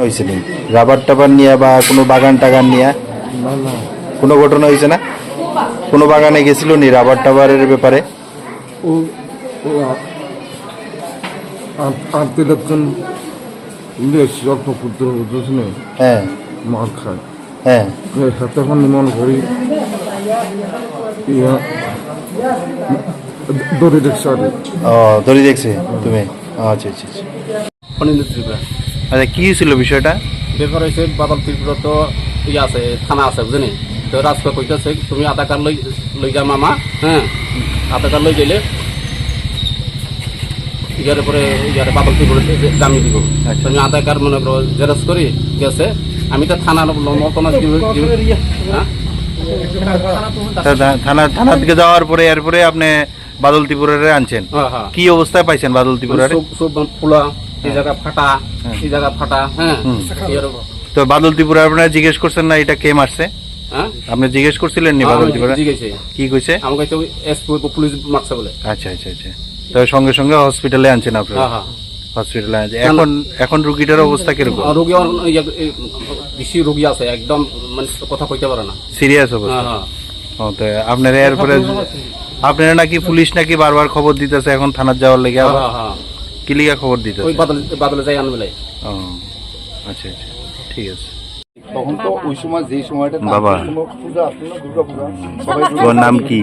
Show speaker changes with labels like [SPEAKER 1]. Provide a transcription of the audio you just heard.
[SPEAKER 1] হয়েছে নি রাবার টাবার নিয়ে বা কোনো বাগান টাগান নিয়ে?
[SPEAKER 2] না না
[SPEAKER 1] কোনো ঘটনা হয়েছে না? কোনো বাগানে গেছিল নি রাবার টাবারের ব্যাপারে?
[SPEAKER 2] ও ও আনতে লোকজন বেশি অল্প ক্ষুদ্র বুঝেছি না
[SPEAKER 1] হ্যাঁ।
[SPEAKER 2] মার খায়।
[SPEAKER 1] হ্যাঁ।
[SPEAKER 2] এখন মনে করি। দড়ি দেখছে
[SPEAKER 1] ও ধরে দেখছে? তুমি? আচ্ছা আচ্ছা আচ্ছা।
[SPEAKER 3] অনিন্দ ত্রিপুরা
[SPEAKER 1] আচ্ছা কি ছিল বিষয়টা?
[SPEAKER 3] ব্যাপার হয়েছে বাদল ত্রিপুরা তো ইয়ে আছে থানা আছে বুঝলি? তো রাজপা কইতেছে তুমি আধার কার্ড লই লই যা মামা হ্যাঁ? আধার কার্ড লই গেলে ইয়ার পরে ইয়ার বাদল ত্রিপুরা জামি দিব।
[SPEAKER 1] আচ্ছা।
[SPEAKER 3] তুমি আধার কার্ড মনে করো জেরক্স করি গেছে আমি তো থানার মতন হ্যাঁ?
[SPEAKER 1] থানা থানা থেকে যাওয়ার পরে এরপরে আপনি বাদল ত্রিপুরারে আনছেন?
[SPEAKER 3] হ্যাঁ হ্যাঁ।
[SPEAKER 1] কি অবস্থায় পাইছেন বাদল ত্রিপুরারে
[SPEAKER 3] সব সব পোলা এই জায়গা ফাটা এই জায়গা ফাটা হ্যাঁ।
[SPEAKER 1] তো বাদল ত্রিপুরা আপনারা জিজ্ঞেস করছেন না এটা কে মারছে?
[SPEAKER 3] হ্যাঁ?
[SPEAKER 1] আপনি জিজ্ঞেস করছিলেন নি বাদল ত্রিপুরা? কি কইছে?
[SPEAKER 3] আমাকে তো এসপি পুলিশ মারছে বলে।
[SPEAKER 1] আচ্ছা আচ্ছা আচ্ছা। তো সঙ্গে সঙ্গে হসপিটালে আনছেন আপনারা?
[SPEAKER 3] হ্যাঁ হ্যাঁ।
[SPEAKER 1] হসপিটালে আনছেন। এখন এখন রুগীটার অবস্থা কীরকম?
[SPEAKER 3] রোগী বেশি রোগী আছে একদম মানে কথা কইতে পারে না।
[SPEAKER 1] সিরিয়াস অবস্থা?
[SPEAKER 3] হ্যাঁ হ্যাঁ।
[SPEAKER 1] তো আপনারা এরপরে আপনারা নাকি পুলিশ নাকি বারবার খবর দিতেছে এখন থানার যাওয়ার লেগে আবার?
[SPEAKER 3] হ্যাঁ, হ্যাঁ।
[SPEAKER 1] কি লিগা খবর
[SPEAKER 3] দিতে
[SPEAKER 1] ওই
[SPEAKER 3] বাদলে বাদলে যাই আনবেলাই
[SPEAKER 1] ও আচ্ছা আচ্ছা ঠিক আছে।
[SPEAKER 4] তখন তো ওই সময় যে সময়টা
[SPEAKER 1] বাবা। তোর নাম কি?